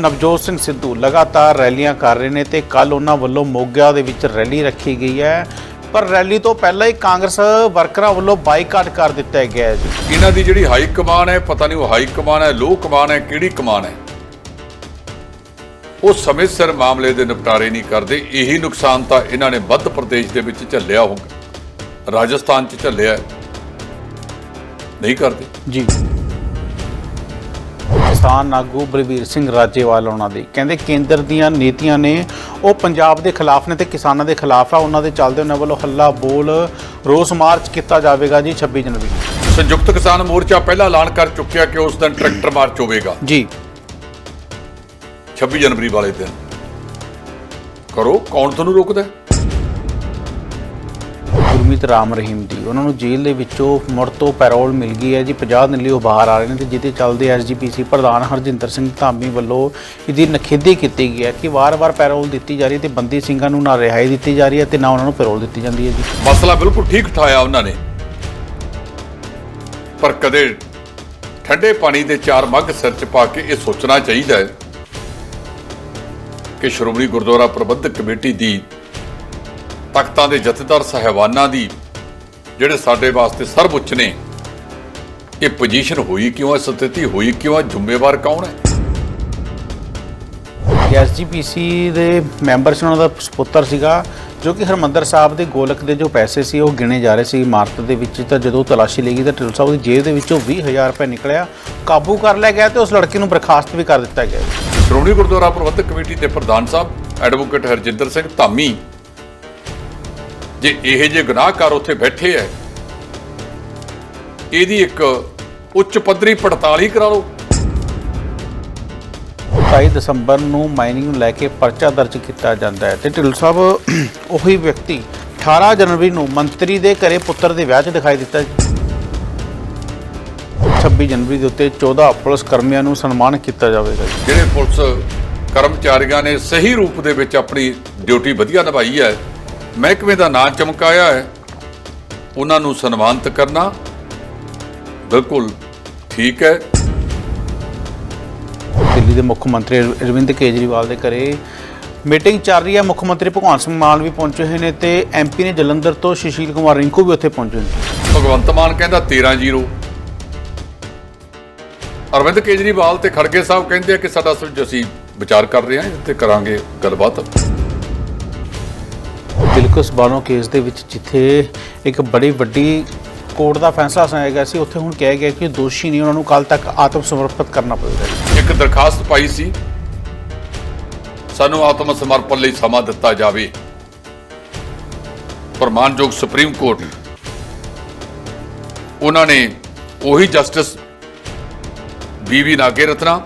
ਨਵਜੋਤ ਸਿੰਘ ਸਿੱਧੂ ਲਗਾਤਾਰ ਰੈਲੀਆਂ ਕਰ ਰਹੇ ਨੇ ਤੇ ਕੱਲ ਉਹਨਾਂ ਵੱਲੋਂ ਮੋਗਾ ਦੇ ਵਿੱਚ ਰੈਲੀ ਰੱਖੀ ਗਈ ਹੈ। ਪਰ ਰੈਲੀ ਤੋਂ ਪਹਿਲਾਂ ਹੀ ਕਾਂਗਰਸ ਵਰਕਰਾਂ ਵੱਲੋਂ ਬਾਈਕਾਟ ਕਰ ਦਿੱਤਾ ਗਿਆ ਹੈ। ਇਹਨਾਂ ਦੀ ਜਿਹੜੀ ਹਾਈ ਕਮਾਨ ਹੈ ਪਤਾ ਨਹੀਂ ਉਹ ਹਾਈ ਕਮਾਨ ਹੈ ਲੋ ਕਮਾਨ ਹੈ ਕਿਹੜੀ ਕਮਾਨ ਹੈ। ਉਹ ਸਮੇਂ ਸਿਰ ਮਾਮਲੇ ਦੇ ਨਿਪਟਾਰੇ ਨਹੀਂ ਕਰਦੇ ਇਹੀ ਨੁਕਸਾਨ ਤਾਂ ਇਹਨਾਂ ਨੇ ਮੱਧ ਪ੍ਰਦੇਸ਼ ਦੇ ਵਿੱਚ ਝੱਲਿਆ ਹੋਊਗਾ। ਰਾਜਸਥਾਨ 'ਚ ਝੱਲਿਆ। ਨਹੀਂ ਕਰਦੇ। ਜੀ। ਕਿਸਾਨ ਆਗੂ ਬਲਵੀਰ ਸਿੰਘ ਰਾਜੇਵਾਲ ਉਹਨਾਂ ਦੀ। ਕਹਿੰਦੇ ਕੇਂਦਰ ਦੀਆਂ ਨੀਤੀਆਂ ਨੇ ਉਹ ਪੰਜਾਬ ਦੇ ਖਿਲਾਫ ਨੇ ਤੇ ਕਿਸਾਨਾਂ ਦੇ ਖਿਲਾਫ ਆ। ਉਹਨਾਂ ਦੇ ਚੱਲਦੇ ਉਹਨਾਂ ਵੱਲੋਂ ਹੱਲਾ ਬੋਲ ਰੋਸ ਮਾਰਚ ਕੀਤਾ ਜਾਵੇਗਾ ਜੀ 26 ਜਨਵਰੀ ਨੂੰ। ਸੰਯੁਕਤ ਕਿਸਾਨ ਮੋਰਚਾ ਪਹਿਲਾਂ ਐਲਾਨ ਕਰ ਚੁੱਕਿਆ ਕਿ ਉਸ ਦਿਨ ਟਰੈਕਟਰ ਮਾਰਚ ਹੋਵੇਗਾ। ਜੀ। 26 ਜਨਵਰੀ ਵਾਲੇ ਦਿਨ। ਕਰੋ ਕੌਣ ਤੁਹਾਨੂੰ ਰੋਕਦਾ? ਗੁਰਮੀਤ ਰਾਮ ਰਹੀਮ ਦੀ। ਉਹਨਾਂ ਨੂੰ ਜੇਲ੍ਹ ਦੇ ਵਿੱਚੋਂ ਮੁੜ ਤੋਂ ਪੈਰੋਲ ਮਿਲ ਗਈ ਹੈ ਜੀ 50 ਦਿਨ ਲਈ ਉਹ ਬਾਹਰ ਆ ਰਹੇ ਨੇ ਤੇ ਜਿਹਦੇ ਚੱਲਦੇ ਐਸਜੀਪੀਸੀ ਪ੍ਰਧਾਨ ਹਰਜਿੰਦਰ ਸਿੰਘ ਧਾਮੀ ਵੱਲੋਂ ਇਹਦੀ ਨਖੇਦੀ ਕੀਤੀ ਗਈ ਹੈ ਕਿ ਵਾਰ-ਵਾਰ ਪੈਰੋਲ ਦਿੱਤੀ ਜਾ ਰਹੀ ਹੈ ਤੇ ਬੰਦੀ ਸਿੰਘਾਂ ਨੂੰ ਨਾ ਰਿਹਾਈ ਦਿੱਤੀ ਜਾ ਰਹੀ ਹੈ ਤੇ ਨਾ ਉਹਨਾਂ ਨੂੰ ਪੈਰੋਲ ਦਿੱਤੀ ਜਾਂਦੀ ਹੈ ਜੀ। ਮਸਲਾ ਬਿਲਕੁਲ ਠੀਕ ਉਠਾਇਆ ਉਹਨਾਂ ਨੇ। ਪਰ ਕਦੇ ਠੰਡੇ ਪਾਣੀ ਦੇ ਚਾਰ ਮੱਗ ਸਿਰ 'ਚ ਪਾ ਕੇ ਇਹ ਸੋਚਣਾ ਚਾਹੀਦਾ ਹੈ ਕਿ ਸ਼੍ਰੋਮਣੀ ਗੁਰਦੁਆਰਾ ਪ੍ਰਬੰਧਕ ਕਮੇਟੀ ਦੀ ਤਖਤਾਂ ਦੇ ਜਥੇਦਾਰ ਸਹਿਬਾਨਾਂ ਦੀ ਜਿਹੜੇ ਸਾਡੇ ਵਾਸਤੇ ਸਰਵਉੱਚ ਨੇ ਇਹ ਪੋਜੀਸ਼ਨ ਹੋਈ ਕਿਉਂ ਹੈ ਸਥਿਤੀ ਹੋਈ ਕਿਉਂ ਹੈ ਜ਼ਿੰਮੇਵਾਰ ਕੌਣ ਹੈ? ਐਸਜੀਪੀਸੀ ਦੇ ਮੈਂਬਰ ਸੀ ਉਹਨਾਂ ਦਾ ਸੁਪੁੱਤਰ ਸੀਗਾ ਜੋ ਕਿ ਹਰਮੰਦਰ ਸਾਹਿਬ ਦੇ ਗੋਲਕ ਦੇ ਜੋ ਪੈਸੇ ਸੀ ਉਹ ਗਿਣੇ ਜਾ ਰਹੇ ਸੀ ਇਮਾਰਤ ਦੇ ਵਿੱਚ ਤਾਂ ਜਦੋਂ ਤਲਾਸ਼ੀ ਲਈ ਗਈ ਤਾਂ ਢਿੱਲੋਂ ਸਾਹਿਬ ਦੀ ਜੇਬ ਦੇ ਵਿੱਚੋਂ 20000 ਰੁਪਏ ਨਿਕਲਿਆ ਕਾਬੂ ਕਰ ਲਿਆ ਗਿਆ ਤੇ ਉਸ ਲੜਕੀ ਨੂੰ ਬਰਖਾਸਤ ਵੀ ਕਰ ਦਿੱਤਾ ਗਿਆ। ਸ਼੍ਰੋਮਣੀ ਗੁਰਦੁਆਰਾ ਪ੍ਰਬੰਧਕ ਕਮੇਟੀ ਦੇ ਪ੍ਰਧਾਨ ਸਾਹਿਬ ਐਡਵੋਕੇਟ ਹਰਜਿੰਦਰ ਸਿੰਘ ਧਾਮੀ ਜੇ ਇਹ ਜੇ ਗੁਨਾਹਕਾਰ ਉੱਥੇ ਬੈਠੇ ਐ ਇਹਦੀ ਇੱਕ ਉੱਚ ਪੱਧਰੀ ਪੜਤਾਲ ਹੀ ਕਰਾ ਲਓ। 27 ਦਸੰਬਰ ਨੂੰ ਮਾਈਨਿੰਗ ਨੂੰ ਲੈ ਕੇ ਪਰਚਾ ਦਰਜ ਕੀਤਾ ਜਾਂਦਾ ਹੈ ਤੇ ਢਿੱਲੋਂ ਸਾਹਿਬ ਉਹੀ ਵਿਅਕਤੀ 18 ਜਨਵਰੀ ਨੂੰ ਮੰਤਰੀ ਦੇ ਘਰੇ ਪੁੱਤਰ ਦੇ ਵਿਆਹ 'ਚ ਦਿਖਾਈ ਦਿੱਤਾ ਜੀ। 26 ਜਨਵਰੀ ਦੇ ਉੱਤੇ 14 ਪੁਲਿਸ ਕਰਮੀਆਂ ਨੂੰ ਸਨਮਾਨ ਕੀਤਾ ਜਾਵੇਗਾ ਜਿਹੜੇ ਪੁਲਿਸ ਕਰਮਚਾਰੀਆਂ ਨੇ ਸਹੀ ਰੂਪ ਦੇ ਵਿੱਚ ਆਪਣੀ ਡਿਊਟੀ ਵਧੀਆ ਨਿਭਾਈ ਹੈ ਮਹਿਕਮੇ ਦਾ ਨਾਂ ਚਮਕਾਇਆ ਹੈ। ਉਹਨਾਂ ਨੂੰ ਸਨਮਾਨਿਤ ਕਰਨਾ ਬਿਲਕੁਲ ਠੀਕ ਹੈ। ਦਿੱਲੀ ਦੇ ਮੁੱਖ ਮੰਤਰੀ ਅਰਵਿੰਦ ਕੇਜਰੀਵਾਲ ਦੇ ਘਰੇ ਮੀਟਿੰਗ ਚੱਲ ਰਹੀ ਹੈ। ਮੁੱਖ ਮੰਤਰੀ ਭਗਵੰਤ ਸਿੰਘ ਮਾਨ ਵੀ ਪਹੁੰਚੇ ਹੋਏ ਨੇ ਤੇ ਐਮਪੀ ਨੇ ਜਲੰਧਰ ਤੋਂ ਸੁਸ਼ੀਲ ਕੁਮਾਰ ਰਿੰਕੂ ਵੀ ਉੱਥੇ ਪਹੁੰਚੇ ਨੇ। ਭਗਵੰਤ ਮਾਨ ਕਹਿੰਦਾ 13-0 ਅਰਵਿੰਦ ਕੇਜਰੀਵਾਲ ਤੇ ਖੜਗੇ ਸਾਹਿਬ ਕਹਿੰਦੇ ਆ ਕਿ ਸਾਡਾ ਸਿਰਫ ਅਸੀਂ ਵਿਚਾਰ ਕਰ ਰਹੇ ਹਾਂ ਤੇ ਕਰਾਂਗੇ ਗੱਲਬਾਤ। ਦਿਲਕਸ਼ ਬਾਨੋ ਕੇਸ ਦੇ ਵਿੱਚ ਜਿੱਥੇ ਇੱਕ ਬੜੀ ਵੱਡੀ ਕੋਰਟ ਦਾ ਫੈਸਲਾ ਸੁਣਾਇਆ ਗਿਆ ਸੀ ਉੱਥੇ ਹੁਣ ਕਿਹਾ ਗਿਆ ਕਿ ਦੋਸ਼ੀ ਨਹੀਂ ਉਹਨਾਂ ਨੂੰ ਕੱਲ ਤੱਕ ਆਤਮ ਸਮਰਪਿਤ ਕਰਨਾ ਪਵੇਗਾ। ਇੱਕ ਦਰਖਾਸਤ ਪਾਈ ਸੀ ਸਾਨੂੰ ਆਤਮ ਸਮਰਪਣ ਲਈ ਸਮਾਂ ਦਿੱਤਾ ਜਾਵੇ। ਪ੍ਰਮਾਨਯੋਗ ਸੁਪਰੀਮ ਕੋਰਟ ਉਹਨਾਂ ਨੇ ਉਹੀ ਜਸਟਿਸ ਬੀਵੀ ਨਾਗੇ ਰਤਨਾ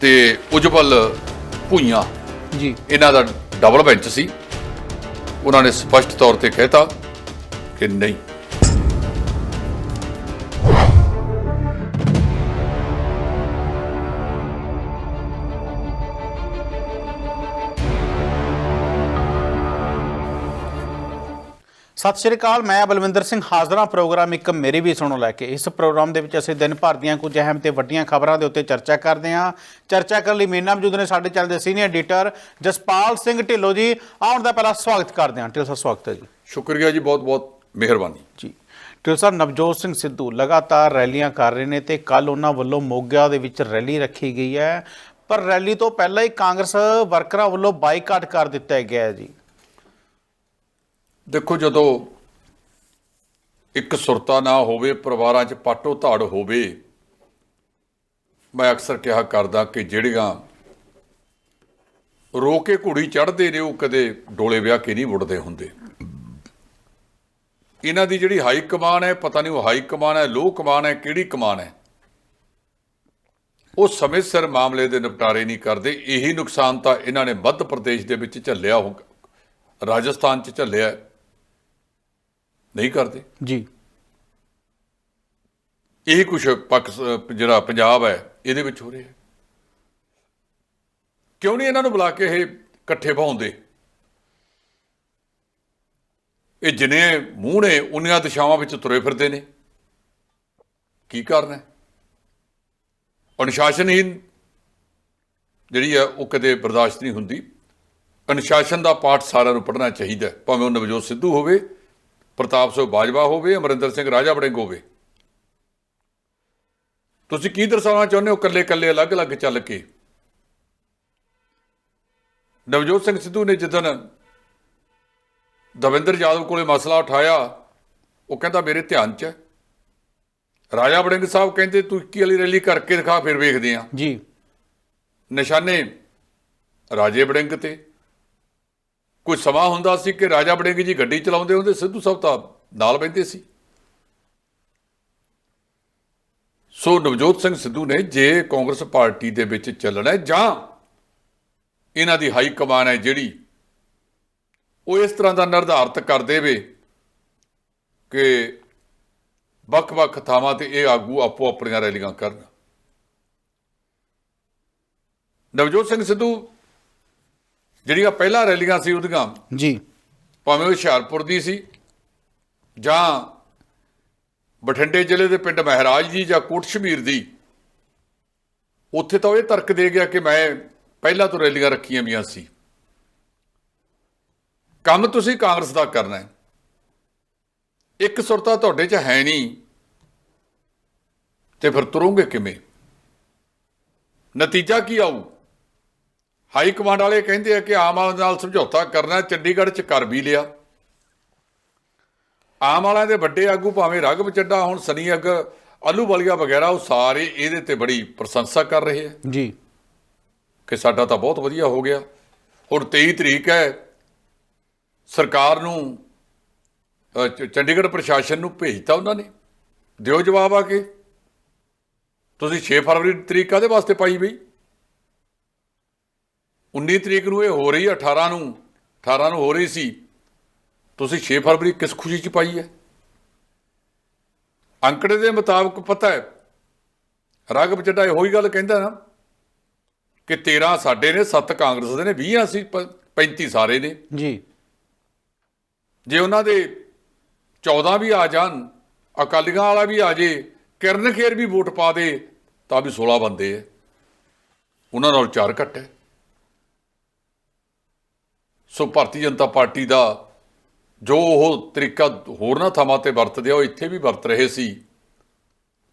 ਤੇ ਉਜਵਲ ਭੂਈਆਂ। ਜੀ। ਇਹਨਾਂ ਦਾ ਡਬਲ ਬੈਂਚ ਸੀ। ਉਹਨਾਂ ਨੇ ਸਪਸ਼ਟ ਤੌਰ ਤੇ ਕਹਿਤਾ ਕਿ ਨਹੀਂ। ਸਤਿ ਸ਼੍ਰੀ ਅਕਾਲ ਮੈਂ ਬਲਵਿੰਦਰ ਸਿੰਘ ਹਾਜ਼ਰਾਂ ਪ੍ਰੋਗਰਾਮ ਇੱਕ ਮੇਰੀ ਵੀ ਸੁਣੋ ਲੈ ਕੇ। ਇਸ ਪ੍ਰੋਗਰਾਮ ਦੇ ਵਿੱਚ ਅਸੀਂ ਦਿਨ ਭਰ ਦੀਆਂ ਕੁਝ ਅਹਿਮ ਤੇ ਵੱਡੀਆਂ ਖਬਰਾਂ ਦੇ ਉੱਤੇ ਚਰਚਾ ਕਰਦੇ ਹਾਂ। ਚਰਚਾ ਕਰਨ ਲਈ ਮੇਰੇ ਨਾਲ ਮੌਜੂਦ ਨੇ ਸਾਡੇ ਚੱਲਦੇ ਸੀਨੀਅਰ ਐਡੀਟਰ ਜਸਪਾਲ ਸਿੰਘ ਢਿੱਲੋਂ ਜੀ। ਆਉਣ ਦਾ ਪਹਿਲਾਂ ਸਵਾਗਤ ਕਰਦੇ ਹਾਂ। ਢਿੱਲੋਂ ਸਾਹਿਬ ਸਵਾਗਤ ਹੈ ਜੀ। ਸ਼ੁਕਰੀਆ ਜੀ ਬਹੁਤ ਬਹੁਤ ਮਿਹਰਬਾਨੀ। ਜੀ। ਢਿੱਲੋਂ ਸਾਹਿਬ ਨਵਜੋਤ ਸਿੰਘ ਸਿੱਧੂ ਲਗਾਤਾਰ ਰੈਲੀਆਂ ਕਰ ਰਹੇ ਨੇ ਤੇ ਕੱਲ ਉਹਨਾਂ ਵੱਲੋਂ ਮੋਗਾ ਦੇ ਵਿੱਚ ਰੈਲੀ ਰੱਖੀ ਗਈ ਹੈ। ਪਰ ਰੈਲੀ ਤੋਂ ਪਹਿਲਾਂ ਹੀ ਕਾਂਗਰਸ ਵਰਕਰਾਂ ਵੱਲੋਂ ਬਾਈਕਾਟ ਕਰ ਦਿੱਤਾ ਗਿਆ ਹੈ ਜੀ। ਦੇਖੋ ਜਦੋਂ ਇੱਕ ਸੁਰਤਾ ਨਾ ਹੋਵੇ, ਪਰਿਵਾਰਾਂ 'ਚ ਪਾਟੋ ਧਾੜ ਹੋਵੇ, ਮੈਂ ਅਕਸਰ ਕਿਹਾ ਕਰਦਾ ਕਿ ਜਿਹੜੀਆਂ ਰੋ ਕੇ ਘੋੜੀ ਚੜ੍ਹਦੇ ਨੇ, ਉਹ ਕਦੇ ਡੋਲੇ ਵਿਆਹ ਕੇ ਨਹੀਂ ਮੁੜਦੇ ਹੁੰਦੇ। ਇਹਨਾਂ ਦੀ ਜਿਹੜੀ ਹਾਈ ਕਮਾਨ ਹੈ, ਪਤਾ ਨਹੀਂ ਉਹ ਹਾਈ ਕਮਾਨ ਹੈ ਲੋ ਕਮਾਨ ਹੈ, ਕਿਹੜੀ ਕਮਾਨ ਹੈ, ਉਹ ਸਮੇਂ ਸਿਰ ਮਾਮਲੇ ਦੇ ਨਿਪਟਾਰੇ ਨਹੀਂ ਕਰਦੇ। ਇਹੀ ਨੁਕਸਾਨ ਤਾਂ ਇਹਨਾਂ ਨੇ ਮੱਧ ਪ੍ਰਦੇਸ਼ ਦੇ ਵਿੱਚ ਝੱਲਿਆ ਹੋਊਗਾ ਰਾਜਸਥਾਨ 'ਚ ਝੱਲਿਆ ਨਹੀਂ ਕਰਦੇ। ਜੀ। ਇਹੀ ਪਾਕ ਜਿਹੜਾ ਪੰਜਾਬ ਹੈ ਇਹਦੇ ਵਿੱਚ ਹੋ ਰਿਹਾ ਹੈ। ਕਿਉਂ ਨਹੀਂ ਇਹਨਾਂ ਨੂੰ ਬੁਲਾ ਕੇ ਇਹ ਇਕੱਠੇ ਬਹਾਉਂਦੇ ਇਹ ਜਿਨੇ ਮੂੰਹ ਨੇ ਉਨੀਆਂ ਦਿਸ਼ਾਵਾਂ ਵਿੱਚ ਤੁਰੇ ਫਿਰਦੇ ਨੇ। ਕੀ ਕਾਰਨ ਹੈ? ਅਨੁਸ਼ਾਸਨਹੀਨ ਜਿਹੜੀ ਹੈ ਉਹ ਕਦੇ ਬਰਦਾਸ਼ਤ ਨਹੀਂ ਹੁੰਦੀ। ਅਨੁਸ਼ਾਸਨ ਦਾ ਪਾਠ ਸਾਰਿਆਂ ਨੂੰ ਪੜ੍ਹਨਾ ਚਾਹੀਦਾ। ਭਾਵੇਂ ਉਹ ਨਵਜੋਤ ਸਿੱਧੂ ਹੋਵੇ ਪ੍ਰਤਾਪ ਸਿੰਘ ਬਾਜਵਾ ਹੋਵੇ ਅਮਰਿੰਦਰ ਸਿੰਘ ਰਾਜਾ ਵੜਿੰਗ ਹੋਵੇ। ਤੁਸੀਂ ਕੀ ਦਰਸਾਉਣਾ ਚਾਹੁੰਦੇ ਹੋ ਕੱਲੇ ਕੱਲੇ ਅਲੱਗ-ਅਲੱਗ ਚੱਲ ਕੇ? ਨਵਜੋਤ ਸਿੰਘ ਸਿੱਧੂ ਨੇ ਜਿੱਦਣ ਦਵਿੰਦਰ ਯਾਦਵ ਕੋਲੇ ਮਸਲਾ ਉਠਾਇਆ ਉਹ ਕਹਿੰਦਾ ਮੇਰੇ ਧਿਆਨ 'ਚ ਹੈ। ਰਾਜਾ ਵੜਿੰਗ ਸਾਹਿਬ ਕਹਿੰਦੇ ਤੂੰ 21 ਵਾਲੀ ਰੈਲੀ ਕਰਕੇ ਦਿਖਾ ਫਿਰ ਵੇਖਦੇ ਆਂ। ਜੀ। ਨਿਸ਼ਾਨੇ ਰਾਜੇ ਵੜਿੰਗ ਤੇ ਕੋਈ ਸਮਾਂ ਹੁੰਦਾ ਸੀ ਕਿ ਰਾਜਾ ਵੜਿੰਗ ਜੀ ਗੱਡੀ ਚਲਾਉਂਦੇ ਹੁੰਦੇ, ਸਿੱਧੂ ਸਾਹਿਬ ਤਾਂ ਨਾਲ ਬੈਠੇ ਸੀ। ਸੋ ਨਵਜੋਤ ਸਿੰਘ ਸਿੱਧੂ ਨੇ ਜੇ ਕਾਂਗਰਸ ਪਾਰਟੀ ਦੇ ਵਿੱਚ ਚੱਲਣਾ ਜਾਂ ਇਹਨਾਂ ਦੀ ਹਾਈ ਕਮਾਨ ਹੈ ਜਿਹੜੀ ਉਹ ਇਸ ਤਰ੍ਹਾਂ ਦਾ ਨਿਰਧਾਰਤ ਕਰ ਦੇਵੇ ਕਿ ਵੱਖ-ਵੱਖ ਥਾਵਾਂ ਤੇ ਇਹ ਆਗੂ ਆਪੋ ਆਪਣੀਆਂ ਰੈਲੀਆਂ ਕਰਨ। ਨਵਜੋਤ ਸਿੰਘ ਸਿੱਧੂ ਜਿਹੜੀਆਂ ਪਹਿਲਾਂ ਰੈਲੀਆਂ ਸੀ ਉਹਦੀਆਂ ਜੀ। ਭਾਵੇਂ ਉਹ ਹੁਸ਼ਿਆਰਪੁਰ ਦੀ ਸੀ ਜਾਂ ਬਠਿੰਡੇ ਜ਼ਿਲ੍ਹੇ ਦੇ ਪਿੰਡ ਮਹਿਰਾਜ ਦੀ ਜਾਂ ਕੋਟ ਸ਼ਮੀਰ ਦੀ ਉੱਥੇ ਤਾਂ ਉਹ ਇਹ ਤਰਕ ਦੇ ਗਿਆ ਕਿ ਮੈਂ ਪਹਿਲਾਂ ਤੋਂ ਰੈਲੀਆਂ ਰੱਖੀਆਂ ਵੀਆਂ ਸੀ। ਕੰਮ ਤੁਸੀਂ ਕਾਂਗਰਸ ਦਾ ਕਰਨਾ ਹੈ। ਇੱਕ ਸੁਰਤਾ ਤੁਹਾਡੇ 'ਚ ਹੈ ਨਹੀਂ ਤੇ ਫਿਰ ਤੁਰੋਗੇ ਕਿਵੇਂ? ਨਤੀਜਾ ਕੀ ਆਊ? ਹਾਈ ਕਮਾਂਡ ਵਾਲੇ ਕਹਿੰਦੇ ਆ ਕਿ ਆਮ ਆਦਮੀ ਨਾਲ ਸਮਝੌਤਾ ਕਰਨਾ ਚੰਡੀਗੜ੍ਹ 'ਚ ਕਰ ਵੀ ਲਿਆ। ਆਮ ਵਾਲਿਆਂ ਦੇ ਵੱਡੇ ਆਗੂ ਭਾਵੇਂ ਰਗਬ ਚੱਡਾ ਹੁਣ ਸਨੀ ਅੱਗ ਆਲੂ ਵਾਲੀਆ ਵਗੈਰਾ ਉਹ ਸਾਰੇ ਇਹਦੇ ਤੇ ਬੜੀ ਪ੍ਰਸ਼ੰਸਾ ਕਰ ਰਹੇ ਆ। ਜੀ। ਕਿ ਸਾਡਾ ਤਾਂ ਬਹੁਤ ਵਧੀਆ ਹੋ ਗਿਆ। ਹੁਣ 23 ਤਰੀਕ ਹੈ ਸਰਕਾਰ ਨੂੰ ਚੰਡੀਗੜ੍ਹ ਪ੍ਰਸ਼ਾਸਨ ਨੂੰ ਭੇਜਤਾ ਉਹਨਾਂ ਨੇ। ਦਿਓ ਜਵਾਬ ਆ ਕੇ। ਤੁਸੀਂ 6 ਫਰਵਰੀ ਤਰੀਕ ਕਾਹਦੇ ਵਾਸਤੇ ਪਾਈ ਬਈ? 19 ਤਰੀਕ ਨੂੰ ਇਹ ਹੋ ਰਹੀ ਹੈ 18 ਨੂੰ 18 ਨੂੰ ਹੋ ਰਹੀ ਸੀ। ਤੁਸੀਂ 6 ਫਰਵਰੀ ਕਿਸ ਖੁਸ਼ੀ 'ਚ ਪਾਈ ਹੈ? ਅੰਕੜੇ ਦੇ ਮੁਤਾਬਕ ਪਤਾ ਹੈ ਰਾਗਵ ਚੱਡਾ ਇਹੋ ਹੀ ਗੱਲ ਕਹਿੰਦਾ ਨਾ ਕਿ 13 ਸਾਡੇ ਨੇ 7 ਕਾਂਗਰਸ ਦੇ ਨੇ 20 ਅਸੀਂ ਪ- 35 ਸਾਰੇ ਨੇ। ਜੀ। ਜੇ ਉਹਨਾਂ ਦੇ 14 ਵੀ ਆ ਜਾਣ ਅਕਾਲੀਆਂ ਵਾਲਾ ਵੀ ਆ ਜੇ ਕਿਰਨ ਖੇਰ ਵੀ ਵੋਟ ਪਾ ਦੇ ਤਾਂ ਵੀ 16 ਬੰਦੇ ਐ ਉਹਨਾਂ ਨਾਲ ਚਾਰ ਘੱਟ ਹੈ। ਸੋ ਭਾਰਤੀ ਜਨਤਾ ਪਾਰਟੀ ਦਾ ਜੋ ਉਹ ਤਰੀਕਾ ਹੋਰਨਾਂ ਥਾਵਾਂ ਤੇ ਵਰਤਦੇ ਆ ਉਹ ਇੱਥੇ ਵੀ ਵਰਤ ਰਹੇ ਸੀ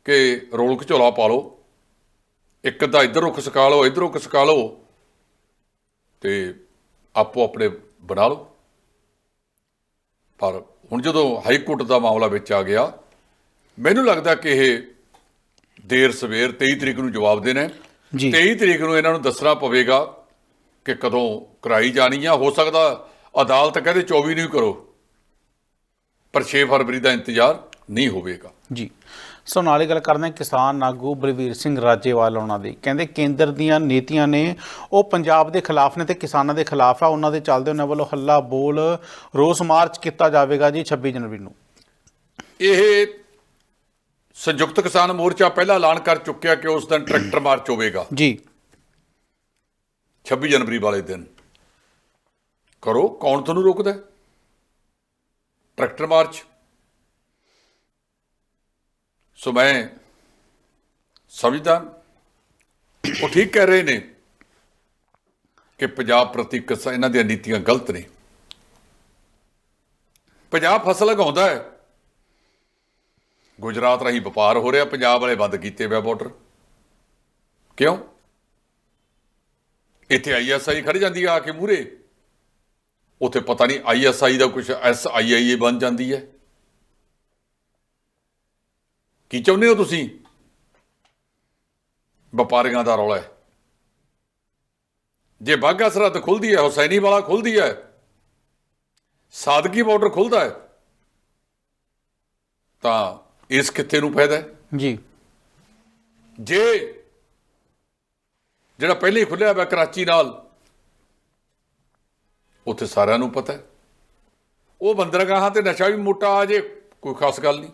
ਕਿ ਰੋਲ ਘਚੋਲਾ ਪਾ ਲਓ ਇੱਕ ਤਾਂ ਇੱਧਰ ਰੁੱਖ ਸਕਾ ਲਓ ਇੱਧਰ ਰੁੱਖ ਸਕਾ ਲਓ ਤੇ ਆਪੋ ਆਪਣੇ ਬਣਾ ਲਓ ਪਰ ਹੁਣ ਜਦੋਂ ਹਾਈ ਕੋਰਟ ਦਾ ਮਾਮਲਾ ਵਿੱਚ ਆ ਗਿਆ ਮੈਨੂੰ ਲੱਗਦਾ ਕਿ ਇਹ ਦੇਰ ਸਵੇਰ 23 ਤਰੀਕ ਨੂੰ ਜਵਾਬ ਦੇਣਾ ਹੈ। ਜੀ 23 ਤਰੀਕ ਨੂੰ ਇਹਨਾਂ ਨੂੰ ਦੱਸਣਾ ਪਵੇਗਾ ਕਿ ਕਦੋਂ ਕਰਾਈ ਜਾਣੀ ਆ ਹੋ ਸਕਦਾ ਅਦਾਲਤ ਕਹਿੰਦੇ 24 ਨੂੰ ਕਰੋ ਪਰ 6 ਫਰਵਰੀ ਦਾ ਇੰਤਜ਼ਾਰ ਨਹੀਂ ਹੋਵੇਗਾ। ਜੀ। ਸੋ ਨਾਲੇ ਗੱਲ ਕਰਦੇ ਕਿਸਾਨ ਆਗੂ ਬਲਵੀਰ ਸਿੰਘ ਰਾਜੇਵਾਲ ਉਹਨਾਂ ਦੀ। ਕਹਿੰਦੇ ਕੇਂਦਰ ਦੀਆਂ ਨੀਤੀਆਂ ਨੇ ਉਹ ਪੰਜਾਬ ਦੇ ਖਿਲਾਫ ਨੇ ਤੇ ਕਿਸਾਨਾਂ ਦੇ ਖਿਲਾਫ ਆ ਉਹਨਾਂ ਦੇ ਚੱਲਦੇ ਉਹਨਾਂ ਵੱਲੋਂ ਹੱਲਾ ਬੋਲ ਰੋਸ ਮਾਰਚ ਕੀਤਾ ਜਾਵੇਗਾ ਜੀ 26 ਜਨਵਰੀ ਨੂੰ। ਇਹ ਸੰਯੁਕਤ ਕਿਸਾਨ ਮੋਰਚਾ ਪਹਿਲਾਂ ਐਲਾਨ ਕਰ ਚੁੱਕਿਆ ਕਿ ਉਸ ਦਿਨ ਟਰੈਕਟਰ ਮਾਰਚ ਹੋਵੇਗਾ। ਜੀ। 26 ਜਨਵਰੀ ਵਾਲੇ ਦਿਨ। ਕਰੋ, ਕੌਣ ਤੁਹਾਨੂੰ ਰੋਕਦਾ? Tractor March. ਸੋ ਮੈਂ ਸਮਝਦਾ, ਉਹ ਠੀਕ ਕਹਿ ਰਹੇ ਨੇ ਕਿ ਪੰਜਾਬ ਪ੍ਰਤੀ ਕਿਸਾ ਇਹਨਾਂ ਦੀਆਂ ਨੀਤੀਆਂ ਗਲਤ ਨੇ। ਪੰਜਾਬ ਫਸਲ ਉਗਾਉਂਦਾ ਹੈ। ਗੁਜਰਾਤ ਰਾਹੀਂ ਵਪਾਰ ਹੋ ਰਿਹਾ, ਪੰਜਾਬ ਵਾਲੇ ਬੰਦ ਕੀਤੇ ਹੋਏ ਬਾਰਡਰ ਕਿਉਂ? ਇੱਥੇ ਆਈਐਸਆਈ ਖੜ ਜਾਂਦੀ ਆ ਆ ਕੇ ਮੂਰੇ ਉੱਥੇ ਪਤਾ ਨਹੀਂ ਆਈਐਸਆਈ ਦਾ ਕੁਝ ਐਸਆਈਆਈ ਬਣ ਜਾਂਦੀ ਹੈ ਕੀ ਚਾਹੁੰਦੇ ਹੋ ਤੁਸੀਂ? ਵਪਾਰੀਆਂ ਦਾ ਰੌਲਾ ਹੈ ਜੇ ਬਾਗਾ ਸਰਹੱਦ ਖੁੱਲਦੀ ਹੈ ਹੁਸੈਨੀ ਵਾਲਾ ਖੁੱਲਦੀ ਹੈ ਸਾਦਗੀ ਬਾਰਡਰ ਖੁੱਲਦਾ ਹੈ ਤਾਂ ਇਸ ਕਿੱਥੇ ਨੂੰ ਫਾਇਦਾ ਹੈ ਜੀ। ਜੇ ਜਿਹੜਾ ਪਹਿਲੇ ਹੀ ਖੁੱਲਿਆ ਹੋਇਆ ਕਰਾਚੀ ਨਾਲ, ਉੱਥੇ ਸਾਰਿਆਂ ਨੂੰ ਪਤਾ ਹੈ। ਉਹ ਬੰਦਰਗਾਹਾਂ ਤੇ ਨਸ਼ਾ ਵੀ ਮੋਟਾ ਆ ਜੇ, ਕੋਈ ਖਾਸ ਗੱਲ ਨਹੀਂ।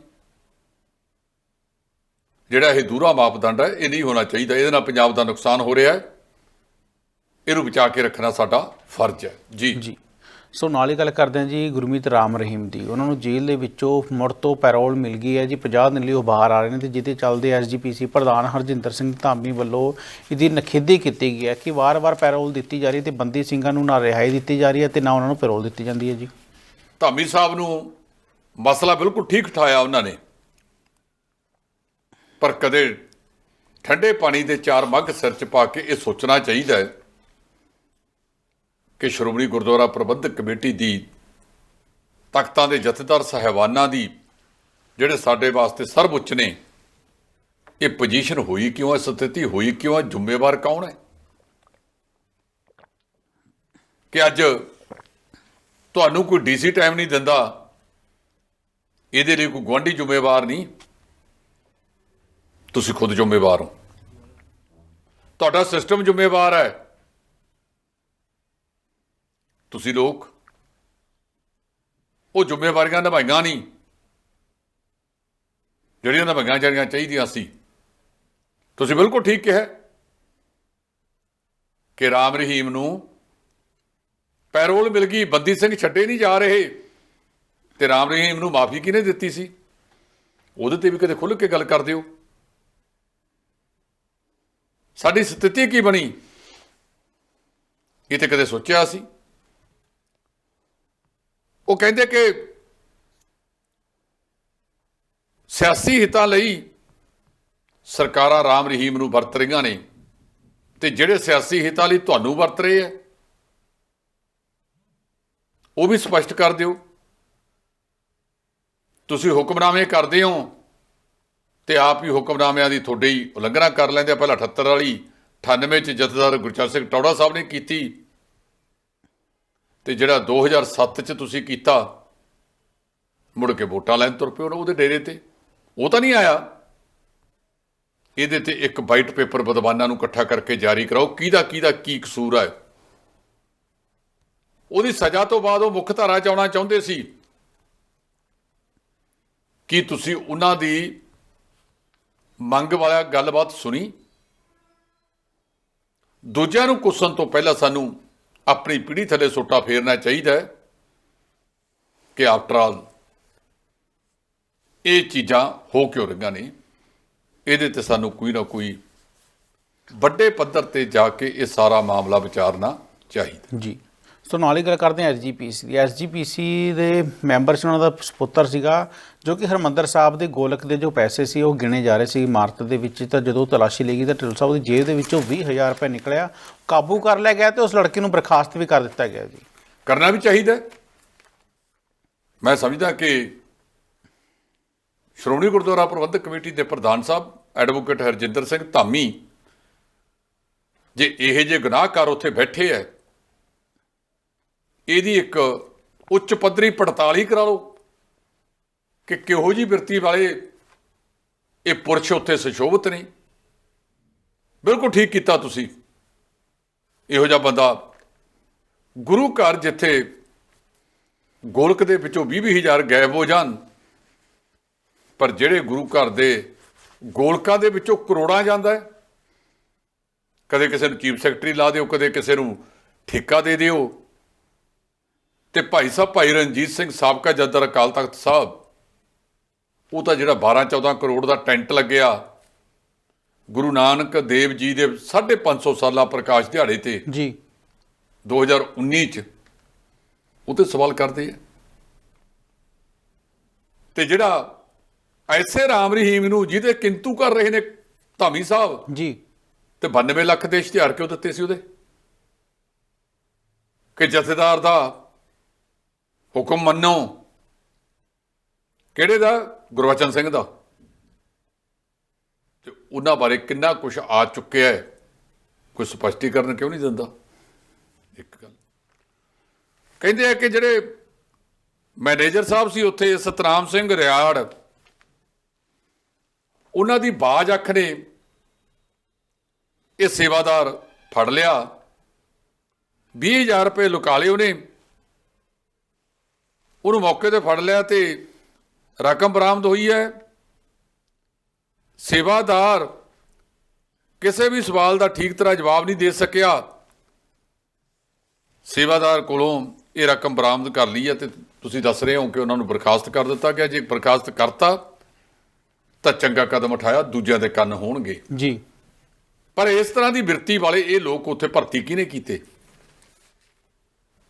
ਜਿਹੜਾ ਇਹ ਦੂਰਾ ਮਾਪਦੰਡ ਹੈ, ਇਹ ਨਹੀਂ ਹੋਣਾ ਚਾਹੀਦਾ। ਇਹਦੇ ਨਾਲ ਪੰਜਾਬ ਦਾ ਨੁਕਸਾਨ ਹੋ ਰਿਹਾ ਹੈ। ਇਹਨੂੰ ਬਚਾ ਕੇ ਰੱਖਣਾ ਸਾਡਾ ਫਰਜ਼ ਹੈ। ਜੀ। ਜੀ। ਸੋ ਨਾਲ ਹੀ ਗੱਲ ਕਰਦੇ ਹਾਂ ਜੀ ਗੁਰਮੀਤ ਰਾਮ ਰਹੀਮ ਦੀ। ਉਹਨਾਂ ਨੂੰ ਜੇਲ੍ਹ ਦੇ ਵਿੱਚੋਂ ਮੁੜ ਤੋਂ ਪੈਰੋਲ ਮਿਲ ਗਈ ਹੈ ਜੀ 50 ਦਿਨ ਲਈ ਉਹ ਬਾਹਰ ਆ ਰਹੇ ਨੇ ਤੇ ਜਿਹਦੇ ਚੱਲਦੇ ਐਸਜੀਪੀਸੀ ਪ੍ਰਧਾਨ ਹਰਜਿੰਦਰ ਸਿੰਘ ਧਾਮੀ ਵੱਲੋਂ ਇਹਦੀ ਨਖੇਦੀ ਕੀਤੀ ਗਈ ਹੈ ਕਿ ਵਾਰ-ਵਾਰ ਪੈਰੋਲ ਦਿੱਤੀ ਜਾ ਰਹੀ ਹੈ ਤੇ ਬੰਦੀ ਸਿੰਘਾਂ ਨੂੰ ਨਾ ਰਿਹਾਈ ਦਿੱਤੀ ਜਾ ਰਹੀ ਹੈ ਤੇ ਨਾ ਉਹਨਾਂ ਨੂੰ ਪੈਰੋਲ ਦਿੱਤੀ ਜਾਂਦੀ ਹੈ ਜੀ। ਧਾਮੀ ਸਾਹਿਬ ਨੂੰ ਮਸਲਾ ਬਿਲਕੁਲ ਠੀਕ ਠਾਇਆ ਉਹਨਾਂ ਨੇ। ਪਰ ਕਦੇ ਠੰਡੇ ਪਾਣੀ ਦੇ ਚਾਰ ਮੱਗ ਸਿਰ 'ਚ ਪਾ ਕੇ ਇਹ ਸੋਚਣਾ ਚਾਹੀਦਾ ਹੈ ਕਿ ਸ਼੍ਰੋਮਣੀ ਗੁਰਦੁਆਰਾ ਪ੍ਰਬੰਧਕ ਕਮੇਟੀ ਦੀ ਤਖਤਾਂ ਦੇ ਜਥੇਦਾਰ ਸਹਿਬਾਨਾਂ ਦੀ ਜਿਹੜੇ ਸਾਡੇ ਵਾਸਤੇ ਸਰਵਉੱਚ ਨੇ, ਇਹ ਪੋਜੀਸ਼ਨ ਹੋਈ ਕਿਉਂ ਹੈ, ਸਥਿਤੀ ਹੋਈ ਕਿਉਂ ਹੈ, ਜ਼ਿੰਮੇਵਾਰ ਕੌਣ ਹੈ? ਕਿ ਅੱਜ ਤੁਹਾਨੂੰ ਕੋਈ ਡੀਸੀ ਟਾਈਮ ਨਹੀਂ ਦਿੰਦਾ, ਇਹਦੇ ਲਈ ਕੋਈ ਗੁਆਂਢੀ ਜ਼ਿੰਮੇਵਾਰ ਨਹੀਂ, ਤੁਸੀਂ ਖੁਦ ਜ਼ਿੰਮੇਵਾਰ ਹੋ। ਤੁਹਾਡਾ ਸਿਸਟਮ ਜ਼ਿੰਮੇਵਾਰ ਹੈ ਤੁਸੀਂ ਲੋਕ? ਉਹ ਜ਼ਿੰਮੇਵਾਰੀਆਂ ਨਿਭਾਈਆਂ ਨਹੀਂ। ਜਿਹੜੀਆਂ ਨਿਭਾਈਆਂ ਜਾਣੀਆਂ ਚਾਹੀਦੀਆਂ ਸੀ। ਤੁਸੀਂ ਬਿਲਕੁਲ ਠੀਕ ਕਿਹਾ ਕਿ ਰਾਮ ਰਹੀਮ ਨੂੰ ਪੈਰੋਲ ਮਿਲ ਗਈ, ਬੰਦੀ ਸਿੰਘ ਛੱਡੇ ਨਹੀਂ ਜਾ ਰਹੇ। ਤੇ ਰਾਮ ਰਹੀਮ ਨੂੰ ਮਾਫੀ ਕਿਹਨੇ ਦਿੱਤੀ ਸੀ? ਉਹਦੇ ਤੇ ਵੀ ਕਦੇ ਖੁੱਲ੍ਹ ਕੇ ਗੱਲ ਕਰ ਦਿਓ। ਸਾਡੀ ਸਥਿਤੀ ਕੀ ਬਣੀ? ਇਹ ਤੇ ਕਦੇ ਸੋਚਿਆ ਸੀ। ਉਹ ਕਹਿੰਦੇ ਕਿ ਸਿਆਸੀ ਹਿੱਤਾਂ ਲਈ ਸਰਕਾਰਾਂ ਰਾਮ ਰਹੀਮ ਨੂੰ ਵਰਤ ਰਹੀਆਂ ਨੇ ਤੇ ਜਿਹੜੇ ਸਿਆਸੀ ਹਿੱਤਾਂ ਲਈ ਤੁਹਾਨੂੰ ਵਰਤ ਰਹੇ ਆ, ਉਹ ਵੀ ਸਪਸ਼ਟ ਕਰ ਦਿਓ। ਤੁਸੀਂ ਹੁਕਮਨਾਮੇ ਕਰਦੇ ਹੋ ਤੇ ਆਪ ਹੀ ਹੁਕਮਨਾਮਿਆਂ ਦੀ ਤੁਹਾਡੀ ਉਲੰਘਣਾ ਕਰ ਲੈਂਦੇ ਆ। ਪਹਿਲਾਂ 78 ਵਾਲੀ 98 ਚ ਜਥੇਦਾਰ ਗੁਰਚਰਨ ਸਿੰਘ ਟੌੜਾ ਸਾਹਿਬ ਨੇ ਕੀਤੀ। ਤੇ ਜਿਹੜਾ 2007 ਚ ਤੁਸੀਂ ਕੀਤਾ, ਮੁੜ ਕੇ ਵੋਟਾਂ ਲੈਣ ਤੁਰ ਪਿਓ ਉਹਦੇ ਡੇਰੇ ਤੇ। ਉਹ ਤਾਂ ਨਹੀਂ ਆਇਆ। ਇਹਦੇ ਤੇ ਇੱਕ ਵਾਈਟ ਪੇਪਰ ਵਿਦਵਾਨਾਂ ਨੂੰ ਇਕੱਠਾ ਕਰਕੇ ਜਾਰੀ ਕਰਾਓ, ਕਿਹਦਾ ਕਿਹਦਾ ਕੀ ਕਸੂਰ ਹੈ ਉਹਦੀ ਸਜ਼ਾ ਤੋਂ ਬਾਅਦ ਉਹ ਮੁੱਖ ਧਾਰਾ ਚ ਆਉਣਾ ਚਾਹੁੰਦੇ ਸੀ। ਕੀ ਤੁਸੀਂ ਉਹਨਾਂ ਦੀ ਮੰਗ ਵਾਲਾ ਗੱਲਬਾਤ ਸੁਣੀ? ਦੂਜਿਆਂ ਨੂੰ ਕੁੱਸਣ ਤੋਂ ਪਹਿਲਾਂ ਸਾਨੂੰ ਆਪਣੀ ਪੀੜ੍ਹੀ ਥੱਲੇ ਸੋਟਾ ਫੇਰਨਾ ਚਾਹੀਦਾ ਕਿ ਆਫਟਰ ਆਲ ਇਹ ਚੀਜ਼ਾਂ ਹੋ ਕਿਉਂ ਰਹੀਆਂ ਨੇ? ਇਹਦੇ ਤੇ ਸਾਨੂੰ ਕੋਈ ਨਾ ਕੋਈ ਵੱਡੇ ਪੱਧਰ ਤੇ ਜਾ ਕੇ ਇਹ ਸਾਰਾ ਮਾਮਲਾ ਵਿਚਾਰਨਾ ਚਾਹੀਦਾ ਜੀ। ਸੋ ਨਾਲ ਹੀ ਗੱਲ ਕਰਦੇ ਹਾਂ ਐਸਜੀਪੀਸੀ ਦੀ। ਐਸਜੀਪੀਸੀ ਦੇ ਮੈਂਬਰ ਸੀ, ਉਹਨਾਂ ਦਾ ਸੁਪੁੱਤਰ ਸੀਗਾ, ਜੋ ਕਿ ਹਰਮੰਦਰ ਸਾਹਿਬ ਦੇ ਗੋਲਕ ਦੇ ਜੋ ਪੈਸੇ ਸੀ, ਉਹ ਗਿਣੇ ਜਾ ਰਹੇ ਸੀ ਇਮਾਰਤ ਦੇ ਵਿੱਚ। ਤਾਂ ਜਦੋਂ ਤਲਾਸ਼ੀ ਲਈ ਗਈ ਤਾਂ ਢਿੱਲੋਂ ਸਾਹਿਬ ਦੀ ਜੇਬ ਦੇ ਵਿੱਚੋਂ 20000 ਰੁਪਏ ਨਿਕਲਿਆ। ਕਾਬੂ ਕਰ ਲਿਆ ਗਿਆ ਤੇ ਉਸ ਲੜਕੇ ਨੂੰ ਬਰਖਾਸਤ ਵੀ ਕਰ ਦਿੱਤਾ ਗਿਆ ਜੀ। ਕਰਨਾ ਵੀ ਚਾਹੀਦਾ ਮੈਂ ਸਮਝਦਾ ਕਿ ਸ਼੍ਰੋਮਣੀ ਗੁਰਦੁਆਰਾ ਪ੍ਰਬੰਧਕ ਕਮੇਟੀ ਦੇ ਪ੍ਰਧਾਨ ਸਾਹਿਬ, ਐਡਵੋਕੇਟ ਹਰਜਿੰਦਰ ਸਿੰਘ ਧਾਮੀ, ਜੇ ਇਹੋ ਜਿਹੇ ਗੁਨਾਹਕਾਰ ਉੱਥੇ ਬੈਠੇ ਐ ਇਹਦੀ ਇੱਕ ਉੱਚ ਪੱਧਰੀ ਪੜਤਾਲ ਹੀ ਕਰਾ ਲਓ ਕਿ ਕਿਹੋ ਜੀ ਬਿਰਤੀ ਵਾਲੇ ਇਹ ਪੁਰਸ਼ ਉੱਥੇ ਸੁਸ਼ੋਭਿਤ ਨੇ। ਬਿਲਕੁਲ ਠੀਕ ਕੀਤਾ ਤੁਸੀਂ। ਇਹੋ ਜਿਹਾ ਬੰਦਾ ਗੁਰੂ ਘਰ ਜਿੱਥੇ ਗੋਲਕ ਦੇ ਵਿੱਚੋਂ 20-20000 ਗਾਇਬ ਹੋ ਜਾਣ, ਪਰ ਜਿਹੜੇ ਗੁਰੂ ਘਰ ਦੇ ਗੋਲਕਾਂ ਦੇ ਵਿੱਚੋਂ ਕਰੋੜਾਂ ਜਾਂਦਾ ਹੈ, ਕਦੇ ਕਿਸੇ ਨੂੰ ਚੀਫ ਸੈਕਟਰੀ ਲਾ ਦਿਓ, ਕਦੇ ਕਿਸੇ ਨੂੰ ਠੇਕਾ ਦੇ ਦਿਓ ਤੇ ਭਾਈ ਸਾਹਿਬ ਭਾਈ ਰਣਜੀਤ ਸਿੰਘ ਸਾਬਕਾ ਜੱਦਰ ਅਕਾਲ ਤਖਤ ਸਾਹਿਬ ਉਹ ਤਾਂ ਜਿਹੜਾ 12-14 ਕਰੋੜ ਦਾ ਟੈਂਟ ਲੱਗਿਆ। ਗੁਰੂ ਨਾਨਕ ਦੇਵ ਜੀ ਦੇ 550 ਸਾਲਾ ਪ੍ਰਕਾਸ਼ ਦਿਹਾੜੇ ਤੇ ਜੀ। 2019 ਚ ਉਹ ਤੇ ਸਵਾਲ ਕਰਦੇ ਆ। ਤੇ ਜਿਹੜਾ ਐਸੇ ਰਾਮ ਰਹੀਮ ਨੂੰ ਜਿਹਦੇ ਕਿੰਤੂ ਕਰ ਰਹੇ ਨੇ ਧਾਮੀ ਸਾਹਿਬ ਜੀ। ਤੇ 92 ਲੱਖ ਦੇ ਇਸ਼ਤਿਹਾਰ ਕਿਉਂ ਦਿੱਤੇ ਸੀ ਉਹਦੇ? ਕਿ ਜਥੇਦਾਰ ਦਾ ਹੁਕਮ ਮੰਨੋ। ਕਿਹੜੇ ਦਾ? ਗੁਰਵਚਨ ਸਿੰਘ ਦਾ। ਤੇ ਉਹਨਾਂ ਬਾਰੇ ਕਿੰਨਾ ਕੁਝ ਆ ਚੁੱਕਿਆ ਹੈ। ਕੋਈ ਸਪਸ਼ਟੀਕਰਨ ਕਿਉਂ ਨਹੀਂ ਦਿੰਦਾ? ਇੱਕ ਗੱਲ। ਕਹਿੰਦੇ ਆ ਕਿ ਜਿਹੜੇ ਮੈਨੇਜਰ ਸਾਹਿਬ ਸੀ ਉੱਥੇ, ਸਤਨਾਮ ਸਿੰਘ ਰਿਆੜ, ਉਹਨਾਂ ਦੀ ਬਾਜ ਅੱਖ ਨੇ ਇਹ ਸੇਵਾਦਾਰ ਫੜ ਲਿਆ। 20000 ਰੁਪਏ ਲੁਕਾ ਲਏ ਉਹਨੇ। ਉਹਨੂੰ ਮੌਕੇ ਤੇ ਫੜ ਲਿਆ ਤੇ ਰਕਮ ਬਰਾਮਦ ਹੋਈ ਹੈ। ਸੇਵਾਦਾਰ ਕਿਸੇ ਵੀ ਸਵਾਲ ਦਾ ਠੀਕ ਤਰ੍ਹਾਂ ਜਵਾਬ ਨਹੀਂ ਦੇ ਸਕਿਆ। ਸੇਵਾਦਾਰ ਕੋਲੋਂ ਇਹ ਰਕਮ ਬਰਾਮਦ ਕਰ ਲਈ ਹੈ ਤੇ ਤੁਸੀਂ ਦੱਸ ਰਹੇ ਹੋ ਕਿ ਉਹਨਾਂ ਨੂੰ ਬਰਖਾਸਤ ਕਰ ਦਿੱਤਾ ਗਿਆ। ਜੇ ਬਰਖਾਸਤ ਕਰਤਾ ਤਾਂ ਚੰਗਾ ਕਦਮ ਉਠਾਇਆ ਦੂਜਿਆਂ ਦੇ ਕੰਨ ਹੋਣਗੇ। ਜੀ। ਪਰ ਇਸ ਤਰ੍ਹਾਂ ਦੀ ਬਿਰਤੀ ਵਾਲੇ ਇਹ ਲੋਕ ਉੱਥੇ ਭਰਤੀ ਕਿਹਨੇ ਕੀਤੇ?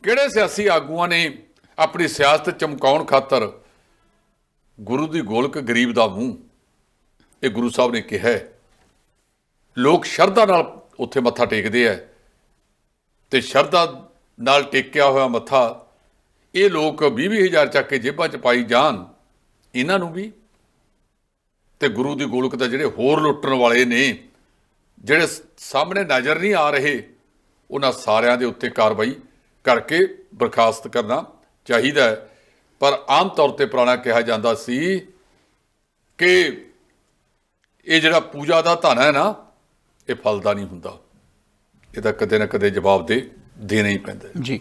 ਕਿਹੜੇ ਸਿਆਸੀ ਆਗੂਆਂ ਨੇ ਆਪਣੀ ਸਿਆਸਤ ਚਮਕਾਉਣ ਖਾਤਰ ਗੁਰੂ ਦੀ ਗੋਲਕ ਗਰੀਬ ਦਾ ਮੂੰਹ, ਇਹ ਗੁਰੂ ਸਾਹਿਬ ਨੇ ਕਿਹਾ ਹੈ। ਲੋਕ ਸ਼ਰਧਾ ਨਾਲ ਉੱਥੇ ਮੱਥਾ ਟੇਕਦੇ ਆ ਤੇ ਸ਼ਰਧਾ ਨਾਲ ਟੇਕਿਆ ਹੋਇਆ ਮੱਥਾ, ਇਹ ਲੋਕ 20 ਹਜ਼ਾਰ ਚੱਕ ਕੇ ਜੇਬਾਂ 'ਚ ਪਾਈ ਜਾਣ, ਇਹਨਾਂ ਨੂੰ ਵੀ ਤੇ ਗੁਰੂ ਦੀ ਗੋਲਕ ਦਾ ਜਿਹੜੇ ਹੋਰ ਲੁੱਟਣ ਵਾਲੇ ਨੇ, ਜਿਹੜੇ ਸਾਹਮਣੇ ਨਜ਼ਰ ਨਹੀਂ ਆ ਰਹੇ, ਉਹਨਾਂ ਸਾਰਿਆਂ ਦੇ ਉੱਤੇ ਕਾਰਵਾਈ ਕਰਕੇ ਬਰਖਾਸਤ ਕਰਨਾ ਚਾਹੀਦਾ ਹੈ। ਪਰ ਆਮ ਤੌਰ ਤੇ ਪੁਰਾਣਾ ਕਿਹਾ ਜਾਂਦਾ ਸੀ ਕਿ ਇਹ ਜਿਹੜਾ ਪੂਜਾ ਦਾ ਧਨ ਹੈ ਨਾ ਇਹ ਫਲਦਾ ਨਹੀਂ ਹੁੰਦਾ। ਇਹਦਾ ਕਦੇ ਨਾ ਕਦੇ ਜਵਾਬ ਦੇ ਦੇਣਾ ਹੀ ਪੈਂਦਾ। ਜੀ।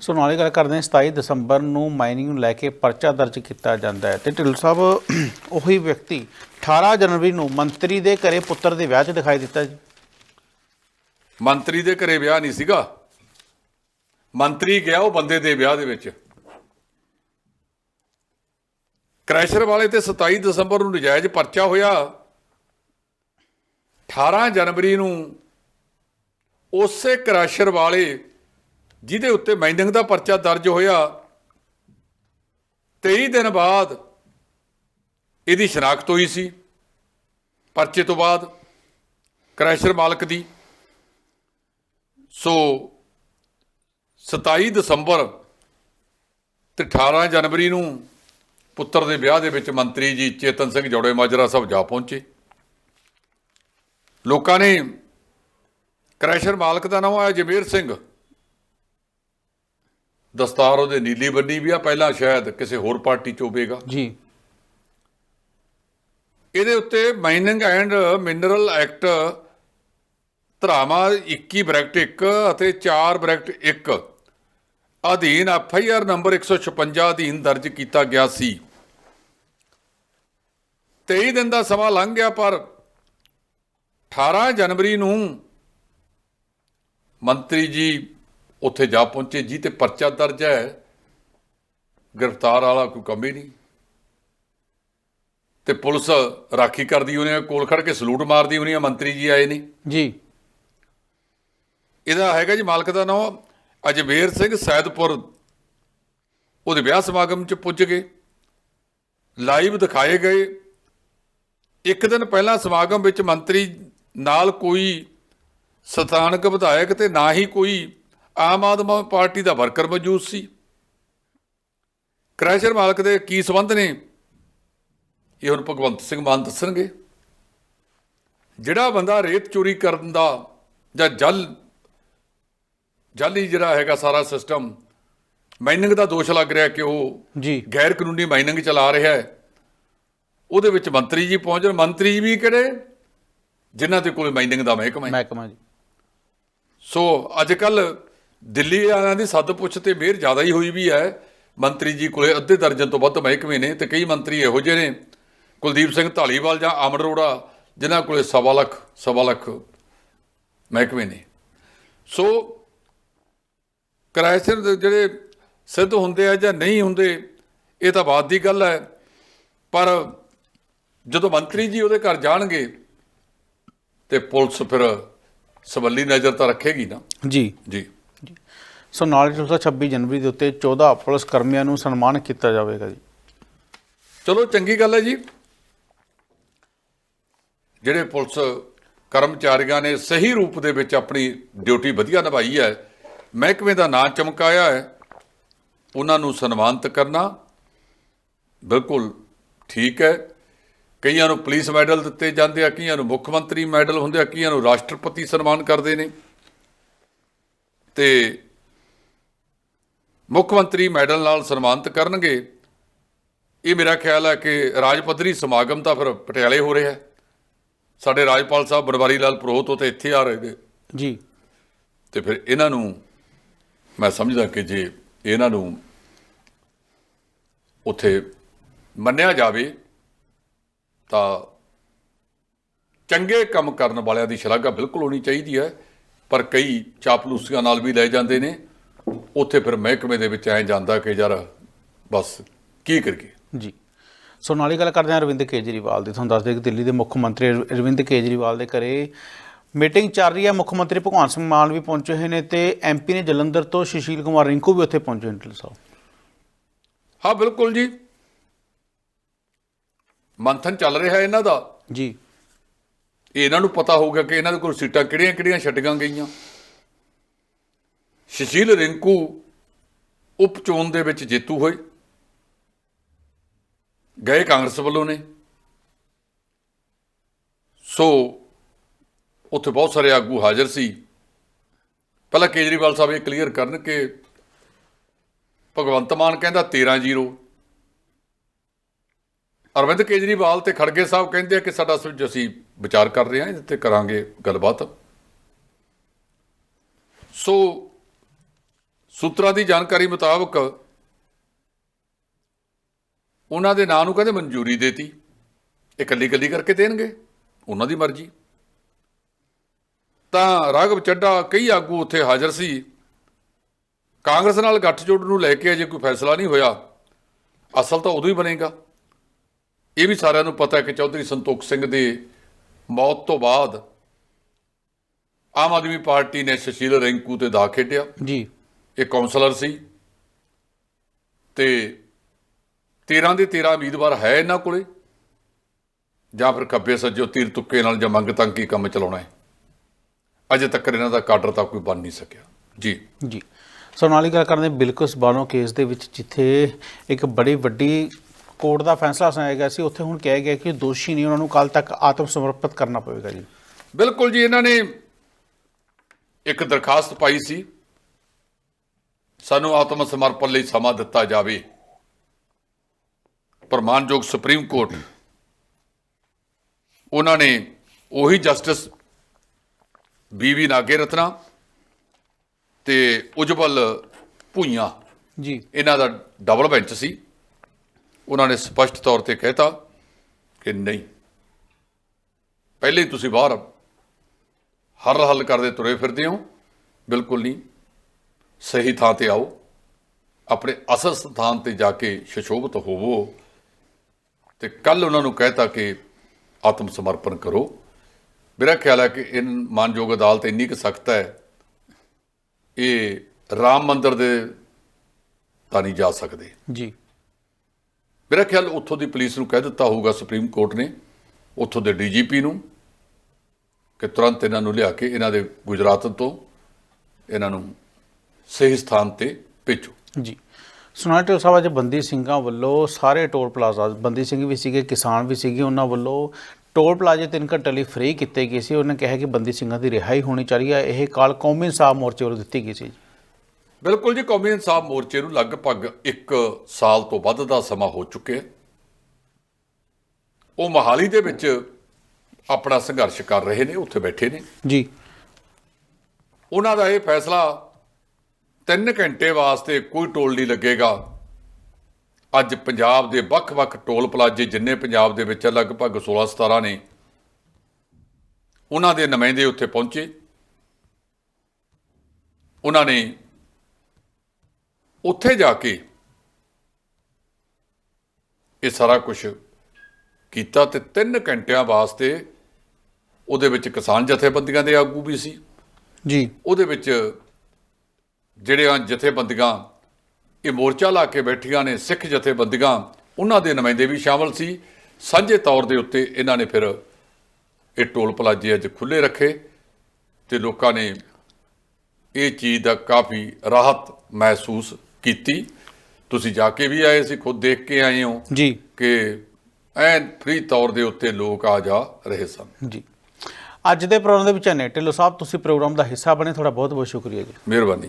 ਸੋ ਨਾਲੇ ਗੱਲ ਕਰਦੇ ਹਾਂ 27 ਦਸੰਬਰ ਨੂੰ ਮਾਈਨਿੰਗ ਨੂੰ ਲੈ ਕੇ ਪਰਚਾ ਦਰਜ ਕੀਤਾ ਜਾਂਦਾ ਹੈ। ਤੇ ਢਿੱਲੋਂ ਸਾਹਿਬ ਉਹੀ ਵਿਅਕਤੀ 18 ਜਨਵਰੀ ਨੂੰ ਮੰਤਰੀ ਦੇ ਘਰੇ ਪੁੱਤਰ ਦੇ ਵਿਆਹ 'ਚ ਦਿਖਾਈ ਦਿੱਤਾ ਜੀ। ਮੰਤਰੀ ਦੇ ਘਰੇ ਵਿਆਹ ਨਹੀਂ ਸੀਗਾ। ਮੰਤਰੀ ਗਿਆ ਉਹ ਬੰਦੇ ਦੇ ਵਿਆਹ ਦੇ ਵਿੱਚ। ਕ੍ਰੈਸ਼ਰ ਵਾਲੇ ਤੇ 27 ਦਸੰਬਰ ਨੂੰ ਨਜਾਇਜ਼ ਪਰਚਾ ਹੋਇਆ। 18 ਜਨਵਰੀ ਨੂੰ ਉਸੇ ਕ੍ਰੈਸ਼ਰ ਵਾਲੇ ਜਿਹਦੇ ਉੱਤੇ ਮਾਈਨਿੰਗ ਦਾ ਪਰਚਾ ਦਰਜ ਹੋਇਆ। 23 ਦਿਨ ਬਾਅਦ ਇਹਦੀ ਸ਼ਨਾਖਤ ਹੋਈ ਸੀ। ਪਰਚੇ ਤੋਂ ਬਾਅਦ ਕ੍ਰੈਸ਼ਰ ਮਾਲਕ ਦੀ। ਸੋ 27 ਦਸੰਬਰ ਤੇ 18 ਜਨਵਰੀ ਨੂੰ ਪੁੱਤਰ ਦੇ ਵਿਆਹ ਦੇ ਵਿੱਚ ਮੰਤਰੀ ਜੀ ਚੇਤਨ ਸਿੰਘ ਜੋੜੇ ਮਾਜਰਾ ਸਾਹਿਬ ਜਾ ਪਹੁੰਚੇ। ਲੋਕਾਂ ਨੇ ਕ੍ਰੈਸ਼ਰ ਮਾਲਕ ਦਾ ਨਾਮ ਆਇਆ ਜਮੀਰ ਸਿੰਘ। ਦਸਤਾਰ ਉਹਦੇ ਨੀਲੀ ਬੰਨੀ ਵੀ ਆ ਪਹਿਲਾਂ ਸ਼ਾਇਦ ਕਿਸੇ ਹੋਰ ਪਾਰਟੀ ਚ ਹੋਵੇਗਾ। ਜੀ। ਇਹਦੇ ਉੱਤੇ ਮਾਈਨਿੰਗ ਐਂਡ ਮਿਨਰਲ ਐਕਟ ਧਰਾਵਾਂ 21 ਬ੍ਰੈਕਟ 1 ਅਤੇ 4 ਬ੍ਰੈਕਟ 1 ਅਧੀਨ ਐਫ ਆਈ ਆਰ ਨੰਬਰ 156 ਅਧੀਨ ਦਰਜ ਕੀਤਾ ਗਿਆ ਸੀ। 23 ਦਿਨ ਦਾ ਸਮਾਂ ਲੰਘ ਗਿਆ ਪਰ 18 ਜਨਵਰੀ ਨੂੰ ਮੰਤਰੀ ਜੀ ਉੱਥੇ ਜਾ ਪਹੁੰਚੇ। ਜੀ ਤੇ ਪਰਚਾ ਦਰਜ ਹੈ। ਗ੍ਰਿਫਤਾਰ ਵਾਲਾ ਕੋਈ ਕੰਮ ਹੀ ਨਹੀਂ। ਤੇ ਪੁਲਿਸ ਰਾਖੀ ਕਰਦੀ ਉਹਨੇ ਕੋਲ ਖੜ ਕੇ ਸਲੂਟ ਮਾਰਦੀ ਉਹਨੇ ਮੰਤਰੀ ਜੀ ਆਏ ਨੇ ਜੀ। ਇਹਦਾ ਹੈਗਾ ਜੀ ਮਾਲਕ ਦਾ ਨਾਮ ਅਜਮੇਰ ਸਿੰਘ ਸੈਦਪੁਰ ਉਹਦੇ ਵਿਆਹ ਸਮਾਗਮ ਚ ਪੁੱਜ ਗਏ। ਲਾਈਵ ਦਿਖਾਏ ਗਏ। ਇੱਕ ਦਿਨ ਪਹਿਲਾਂ ਸਮਾਗਮ ਵਿੱਚ ਮੰਤਰੀ ਨਾਲ ਕੋਈ ਸਥਾਨਕ ਵਿਧਾਇਕ ਤੇ ਨਾ ਹੀ ਕੋਈ ਆਮ ਆਦਮੀ ਪਾਰਟੀ ਦਾ ਵਰਕਰ ਮੌਜੂਦ ਸੀ। ਕ੍ਰੈਸ਼ਰ ਮਾਲਕ ਦੇ ਕੀ ਸੰਬੰਧ ਨੇ, ਇਹ ਹੁਣ ਭਗਵੰਤ ਸਿੰਘ ਮਾਨ ਦੱਸਣਗੇ। ਜਿਹੜਾ ਬੰਦਾ ਰੇਤ ਚੋਰੀ ਕਰਨ ਦਾ ਜਾਂ ਜਲ ਜਾਲੀ ਜਿਹੜਾ ਹੈਗਾ ਸਾਰਾ ਸਿਸਟਮ ਮਾਈਨਿੰਗ ਦਾ ਦੋਸ਼ ਲੱਗ ਰਿਹਾ ਕਿ ਉਹ ਜੀ। ਗੈਰ ਕਾਨੂੰਨੀ ਮਾਈਨਿੰਗ ਚਲਾ ਰਿਹਾ ਹੈ। ਉਹਦੇ ਵਿੱਚ ਮੰਤਰੀ ਜੀ ਪਹੁੰਚਣ ਮੰਤਰੀ ਜੀ ਵੀ ਕਿਹੜੇ? ਜਿਨ੍ਹਾਂ ਦੇ ਕੋਲ ਮਾਈਨਿੰਗ ਦਾ ਮਹਿਕਮਾ ਹੈ। ਮਹਿਕਮਾ ਜੀ। ਸੋ ਅੱਜ ਕੱਲ ਦਿੱਲੀ ਵਾਲਿਆਂ ਦੀ ਸੱਦ ਪੁੱਛ ਤੇ ਮਿਹਰ ਜ਼ਿਆਦਾ ਹੀ ਹੋਈ ਵੀ ਹੈ। ਮੰਤਰੀ ਜੀ ਕੋਲੇ ਅੱਧੇ ਦਰਜਨ ਤੋਂ ਵੱਧ ਮਹਿਕਮੇ ਨੇ ਤੇ ਕਈ ਮੰਤਰੀ ਇਹੋ ਜਿਹੇ ਨੇ। ਕੁਲਦੀਪ ਸਿੰਘ ਢਾਲੀਵਾਲ ਜਾਂ ਅਮਰ ਅਰੋੜਾ ਜਿਨ੍ਹਾਂ ਕੋਲੇ ਸਵਾ ਲੱਖ ਸਵਾ ਲੱਖ ਮਹਿਕਮੇ ਨੇ। ਸੋ ਕ੍ਰਾਈਸਰ ਦੇ ਜਿਹੜੇ ਸਿੱਧ ਹੁੰਦੇ ਆ ਜਾਂ ਨਹੀਂ ਹੁੰਦੇ ਇਹ ਤਾਂ ਬਾਤ ਦੀ ਗੱਲ ਹੈ। ਪਰ ਜਦੋਂ ਮੰਤਰੀ ਜੀ ਉਹਦੇ ਘਰ ਜਾਣਗੇ ਤੇ ਪੁਲਿਸ ਫਿਰ ਸਬੱਲੀ ਨਜ਼ਰ ਤਾਂ ਰੱਖੇਗੀ ਨਾ। ਜੀ। ਜੀ। ਸੋ ਨਾਲ ਹੀ 26 ਜਨਵਰੀ ਦੇ ਉੱਤੇ 14 ਪੁਲਿਸ ਕਰਮੀਆਂ ਨੂੰ ਸਨਮਾਨ ਕੀਤਾ ਜਾਵੇਗਾ ਜੀ। ਚਲੋ ਚੰਗੀ ਗੱਲ ਹੈ ਜੀ। ਜਿਹੜੇ ਪੁਲਿਸ ਕਰਮਚਾਰੀਆਂ ਨੇ ਸਹੀ ਰੂਪ ਦੇ ਵਿੱਚ ਆਪਣੀ ਡਿਊਟੀ ਵਧੀਆ ਨਿਭਾਈ ਹੈ ਮਹਿਕਮੇ ਦਾ ਨਾਂ ਚਮਕਾਇਆ ਹੈ। ਉਹਨਾਂ ਨੂੰ ਸਨਮਾਨਿਤ ਕਰਨਾ ਬਿਲਕੁਲ ਠੀਕ ਹੈ। ਕਈਆਂ ਨੂੰ ਪੁਲਿਸ ਮੈਡਲ ਦਿੱਤੇ ਜਾਂਦੇ ਆ ਕਈਆਂ ਨੂੰ ਮੁੱਖ ਮੰਤਰੀ ਮੈਡਲ ਹੁੰਦੇ ਆ ਕਈਆਂ ਨੂੰ ਰਾਸ਼ਟਰਪਤੀ ਸਨਮਾਨ ਕਰਦੇ ਨੇ। ਤੇ ਮੁੱਖ ਮੰਤਰੀ ਮੈਡਲ ਨਾਲ ਸਨਮਾਨਿਤ ਕਰਨਗੇ। ਇਹ ਮੇਰਾ ਖਿਆਲ ਹੈ ਕਿ ਰਾਜ ਪੱਧਰੀ ਸਮਾਗਮ ਤਾਂ ਫਿਰ ਪਟਿਆਲੇ ਹੋ ਰਿਹਾ ਹੈ। ਸਾਡੇ ਰਾਜਪਾਲ ਸਾਹਿਬ ਬਨਵਾਰੀ ਲਾਲ ਪ੍ਰੋਹਤ ਉਹ ਤਾਂ ਇੱਥੇ ਆ ਰਹੇ ਨੇ। ਜੀ। ਤੇ ਫਿਰ ਇਹਨਾਂ ਨੂੰ ਮੈਂ ਸਮਝਦਾ ਕਿ ਜੇ ਇਹਨਾਂ ਨੂੰ ਉੱਥੇ ਮੰਨਿਆ ਜਾਵੇ, ਤਾਂ ਚੰਗੇ ਕੰਮ ਕਰਨ ਵਾਲਿਆਂ ਦੀ ਸ਼ਲਾਘਾ ਬਿਲਕੁਲ ਹੋਣੀ ਚਾਹੀਦੀ ਹੈ, ਪਰ ਕਈ ਚਾਪਲੂਸੀਆਂ ਨਾਲ ਵੀ ਲੈ ਜਾਂਦੇ ਨੇ। ਉੱਥੇ ਫਿਰ ਮਹਿਕਮੇ ਦੇ ਵਿੱਚ ਐ ਜਾਂਦਾ ਕਿ ਯਾਰ, ਬਸ ਕੀ ਕਰੀਏ? ਜੀ। ਸੋ ਨਾਲ ਹੀ ਗੱਲ ਕਰਦੇ ਹਾਂ ਅਰਵਿੰਦ ਕੇਜਰੀਵਾਲ ਦੀ। ਤੁਹਾਨੂੰ ਦੱਸ ਦਈਏ ਕਿ ਦਿੱਲੀ ਦੇ ਮੁੱਖ ਮੰਤਰੀ ਅਰਵਿੰਦ ਕੇਜਰੀਵਾਲ ਦੇ ਘਰੇ ਮੀਟਿੰਗ ਚੱਲ ਰਹੀ ਹੈ। ਮੁੱਖ ਮੰਤਰੀ ਭਗਵੰਤ ਸਿੰਘ ਮਾਨ ਵੀ ਪਹੁੰਚੇ ਹੋਏ ਨੇ ਤੇ ਐਮਪੀ ਨੇ ਜਲੰਧਰ ਤੋਂ ਸੁਸ਼ੀਲ ਕੁਮਾਰ ਰਿੰਕੂ ਵੀ ਉੱਥੇ ਪਹੁੰਚੇ ਨੇ ਸਾਹਿਬ। ਹਾਂ ਬਿਲਕੁਲ ਜੀ। ਮੰਥਨ ਚੱਲ ਰਿਹਾ ਇਹਨਾਂ ਦਾ। ਜੀ। ਇਹ ਇਹਨਾਂ ਨੂੰ ਪਤਾ ਹੋਊਗਾ ਕਿ ਇਹਨਾਂ ਦੇ ਕੋਲ ਸੀਟਾਂ ਕਿਹੜੀਆਂ ਕਿਹੜੀਆਂ ਛੱਡੀਆਂ ਗਈਆਂ। ਸੁਸ਼ੀਲ ਰਿੰਕੂ ਉਪ ਚੋਣ ਦੇ ਵਿੱਚ ਜੇਤੂ ਹੋਏ। ਗਏ ਕਾਂਗਰਸ ਵੱਲੋਂ ਨੇ। ਸੋ ਉੱਥੇ ਬਹੁਤ ਸਾਰੇ ਆਗੂ ਹਾਜ਼ਰ ਸੀ। ਪਹਿਲਾਂ ਕੇਜਰੀਵਾਲ ਸਾਹਿਬ ਇਹ ਕਲੀਅਰ ਕਰਨ ਕਿ ਭਗਵੰਤ ਮਾਨ ਕਹਿੰਦਾ 13 ਜ਼ੀਰੋ। ਅਰਵਿੰਦ ਕੇਜਰੀਵਾਲ ਤੇ ਖੜਗੇ ਸਾਹਿਬ ਕਹਿੰਦੇ ਆ ਕਿ ਸਾਡਾ ਸਿਰਫ ਅਸੀਂ ਵਿਚਾਰ ਕਰ ਰਹੇ ਹਾਂ, ਇਹਦੇ ਤੇ ਕਰਾਂਗੇ ਗੱਲਬਾਤ। ਸੋ ਸੂਤਰਾਂ ਦੀ ਜਾਣਕਾਰੀ ਮੁਤਾਬਕ ਉਹਨਾਂ ਦੇ ਨਾਂ ਨੂੰ ਕਹਿੰਦੇ ਮਨਜ਼ੂਰੀ ਦੇਤੀ। ਇਕੱਲੀ ਇਕੱਲੀ ਕਰਕੇ ਦੇਣਗੇ। ਉਹਨਾਂ ਦੀ ਮਰਜ਼ੀ। ਤਾਂ ਰਾਘਵ ਚੱਡਾ ਕਈ ਆਗੂ ਉੱਥੇ ਹਾਜ਼ਰ ਸੀ। ਕਾਂਗਰਸ ਨਾਲ ਗੱਠਜੋੜ ਨੂੰ ਲੈ ਕੇ ਅਜੇ ਕੋਈ ਫੈਸਲਾ ਨਹੀਂ ਹੋਇਆ। ਅਸਲ ਤਾਂ ਉਦੋਂ ਹੀ ਬਣੇਗਾ। ਇਹ ਵੀ ਸਾਰਿਆਂ ਨੂੰ ਪਤਾ ਹੈ ਕਿ ਚੌਧਰੀ ਸੰਤੋਖ ਸਿੰਘ ਦੇ ਮੌਤ ਤੋਂ ਬਾਅਦ ਆਮ ਆਦਮੀ ਪਾਰਟੀ ਨੇ ਸੁਸ਼ੀਲ ਰਿੰਕੂ ਤੇ ਦਾ ਖੇਡਿਆ। ਜੀ। ਇਹ ਕਾਉਂਸਲਰ ਸੀ। ਤੇ 13 ਦੇ 13 ਉਮੀਦਵਾਰ ਹੈ ਇਹਨਾਂ ਕੋਲੇ। ਜਾਂ ਫਿਰ ਖੱਬੇ ਸੱਜੋ ਤੀਰ ਤੁੱਕੇ ਨਾਲ ਜਾਂ ਮੰਗ ਤੰਗ ਕੀ ਕੰਮ ਚਲਾਉਣਾ ਹੈ। ਅਜੇ ਤੱਕ ਇਹਨਾਂ ਦਾ ਕਾਡਰ ਤਾਂ ਕੋਈ ਬਣ ਨਹੀਂ ਸਕਿਆ। ਜੀ। ਜੀ। ਸੋ ਨਾਲ ਹੀ ਗੱਲ ਕਰਦੇ ਬਿਲਕੁਲ ਬਾਨੋ ਕੇਸ ਦੇ ਵਿੱਚ ਜਿੱਥੇ ਇੱਕ ਬੜੀ ਵੱਡੀ ਕੋਰਟ ਦਾ ਫੈਸਲਾ ਸੁਣਾਇਆ ਗਿਆ ਸੀ ਉੱਥੇ ਹੁਣ ਕਿਹਾ ਗਿਆ ਕਿ ਦੋਸ਼ੀ ਨਹੀਂ ਉਹਨਾਂ ਨੂੰ ਕੱਲ ਤੱਕ ਆਤਮ ਸਮਰਪਿਤ ਕਰਨਾ ਪਵੇਗਾ ਜੀ। ਬਿਲਕੁਲ ਜੀ ਇਹਨਾਂ ਨੇ ਇੱਕ ਦਰਖਾਸਤ ਪਾਈ ਸੀ ਸਾਨੂੰ ਆਤਮ ਸਮਰਪਣ ਲਈ ਸਮਾਂ ਦਿੱਤਾ ਜਾਵੇ। ਪ੍ਰਮਾਣਯੋਗ ਸੁਪਰੀਮ ਕੋਰਟ ਉਹਨਾਂ ਨੇ ਉਹੀ ਜਸਟਿਸ ਬੀਵੀ ਨਾਗੇ ਰਤਨਾ ਤੇ ਉਜਵਲ ਭੂਈਆਂ। ਜੀ। ਇਹਨਾਂ ਦਾ ਡਬਲ ਬੈਂਚ ਸੀ। ਉਹਨਾਂ ਨੇ ਸਪਸ਼ਟ ਤੌਰ ਤੇ ਕਹਿਤਾ ਕਿ ਨਹੀਂ। ਪਹਿਲੇ ਹੀ ਤੁਸੀਂ ਬਾਹਰ ਹਰ ਹੱਲ ਕਰਦੇ ਤੁਰੇ ਫਿਰਦੇ ਹੋ। ਬਿਲਕੁਲ ਨਹੀਂ। ਸਹੀ ਥਾਂ ਤੇ ਆਓ। ਆਪਣੇ ਅਸਲ ਸਥਾਨ ਤੇ ਜਾ ਕੇ ਸ਼ਸ਼ੋਭਤ ਹੋਵੋ। ਤੇ ਕੱਲ ਉਹਨਾਂ ਨੂੰ ਕਹਿਤਾ ਕਿ ਆਤਮ ਸਮਰਪਣ ਕਰੋ। ਮੇਰਾ ਖਿਆਲ ਹੈ ਕਿ ਇਹ ਮਾਨਯੋਗ ਅਦਾਲਤ ਇੰਨੀ ਕੁ ਸਖਤ ਹੈ ਇਹ ਰਾਮ ਮੰਦਿਰ ਦੇ ਤਾਂ ਨਹੀਂ ਜਾ ਸਕਦੇ। ਜੀ। ਮੇਰਾ ਖਿਆਲ ਉੱਥੋਂ ਦੀ ਪੁਲਿਸ ਨੂੰ ਕਹਿ ਦਿੱਤਾ ਹੋਊਗਾ ਸੁਪਰੀਮ ਕੋਰਟ ਨੇ ਉੱਥੋਂ ਦੇ ਡੀਜੀਪੀ ਨੂੰ ਕਿ ਤੁਰੰਤ ਇਹਨਾਂ ਨੂੰ ਲਿਆ ਕੇ ਇਹਨਾਂ ਦੇ ਗੁਜਰਾਤ ਤੋਂ ਇਹਨਾਂ ਨੂੰ ਸਹੀ ਸਥਾਨ ਤੇ ਭੇਜੋ। ਜੀ। ਸੁਨਾਲ ਢਿੱਲੋਂ ਸਾਹਿਬ ਅੱਜ ਬੰਦੀ ਸਿੰਘਾਂ ਵੱਲੋਂ ਸਾਰੇ ਟੋਲ ਪਲਾਜ਼ਾ ਬੰਦੀ ਸਿੰਘ ਵੀ ਸੀਗੇ ਕਿਸਾਨ ਵੀ ਸੀਗੇ ਉਹਨਾਂ ਵੱਲੋਂ ਟੋਲ ਪਲਾਜ਼ੇ ਤਿੰਨ ਘੰਟੇ ਲਈ ਫ੍ਰੀ ਕੀਤੇ ਗਏ ਸੀ। ਉਹਨਾਂ ਕਿਹਾ ਕਿ ਬੰਦੀ ਸਿੰਘਾਂ ਦੀ ਰਿਹਾਈ ਹੋਣੀ ਚਾਹੀਦੀ ਹੈ। ਇਹ ਕਾਲ ਕੌਮੀ ਇਨਸਾਫ ਮੋਰਚੇ ਵੱਲੋਂ ਦਿੱਤੀ ਗਈ ਸੀ ਬਿਲਕੁਲ ਜੀ ਕੌਮੀ ਇਨਸਾਫ ਮੋਰਚੇ ਨੂੰ ਲਗਭਗ 1 ਸਾਲ ਤੋਂ ਵੱਧ ਦਾ ਸਮਾਂ ਹੋ ਚੁੱਕਿਆ ਉਹ ਮਹਾਲੀ ਦੇ ਵਿੱਚ ਆਪਣਾ ਸੰਘਰਸ਼ ਕਰ ਰਹੇ ਨੇ ਉੱਥੇ ਬੈਠੇ ਨੇ। ਜੀ। ਉਹਨਾਂ ਦਾ ਇਹ ਫੈਸਲਾ 3 ਘੰਟੇ ਵਾਸਤੇ ਕੋਈ ਟੋਲ ਨਹੀਂ ਲੱਗੇਗਾ। ਅੱਜ ਪੰਜਾਬ ਦੇ ਵੱਖ-ਵੱਖ ਟੋਲ ਪਲਾਜ਼ੇ ਜਿੰਨੇ ਪੰਜਾਬ ਦੇ ਵਿੱਚ ਲਗਭਗ 16-17 ਨੇ ਉਹਨਾਂ ਦੇ ਨੁਮਾਇੰਦੇ ਉੱਥੇ ਪਹੁੰਚੇ। ਉਹਨਾਂ ਨੇ ਉੱਥੇ ਜਾ ਕੇ ਇਹ ਸਾਰਾ ਕੁਝ ਕੀਤਾ ਤੇ 3 ਘੰਟਿਆਂ ਵਾਸਤੇ ਉਹਦੇ ਵਿੱਚ ਕਿਸਾਨ ਜਥੇਬੰਦੀਆਂ ਦੇ ਆਗੂ ਵੀ ਸੀ। ਜੀ। ਉਹਦੇ ਵਿੱਚ ਜਿਹੜੀਆਂ ਜਥੇਬੰਦੀਆਂ ਇਹ ਮੋਰਚਾ ਲਾ ਕੇ ਬੈਠੀਆਂ ਨੇ ਸਿੱਖ ਜਥੇਬੰਦੀਆਂ ਉਹਨਾਂ ਦੇ ਨੁਮਾਇੰਦੇ ਵੀ ਸ਼ਾਮਲ ਸੀ। ਸਾਂਝੇ ਤੌਰ ਦੇ ਉੱਤੇ ਇਹਨਾਂ ਨੇ ਫਿਰ ਇਹ ਟੋਲ ਪਲਾਜ਼ੇ ਅੱਜ ਖੁੱਲੇ ਰੱਖੇ ਤੇ ਲੋਕਾਂ ਨੇ ਇਹ ਚੀਜ਼ ਦਾ ਕਾਫੀ ਰਾਹਤ ਮਹਿਸੂਸ ਕੀਤੀ। ਤੁਸੀਂ ਜਾ ਕੇ ਵੀ ਆਏ ਸੀ ਖੁਦ ਦੇਖ ਕੇ ਆਏ ਹੋ ਜੀ। ਕਿ ਐਨ ਫ੍ਰੀ ਤੌਰ ਦੇ ਉੱਤੇ ਲੋਕ ਆ ਜਾ ਰਹੇ ਸਨ। ਜੀ। ਅੱਜ ਦੇ ਪ੍ਰੋਗਰਾਮ ਦੇ ਵਿੱਚ ਨੇ। ਢਿੱਲੋਂ ਸਾਹਿਬ ਤੁਸੀਂ ਪ੍ਰੋਗਰਾਮ ਦਾ ਹਿੱਸਾ ਬਣੇ ਤੁਹਾਡਾ ਬਹੁਤ ਬਹੁਤ ਸ਼ੁਕਰੀਆ ਜੀ। ਮਿਹਰਬਾਨੀ।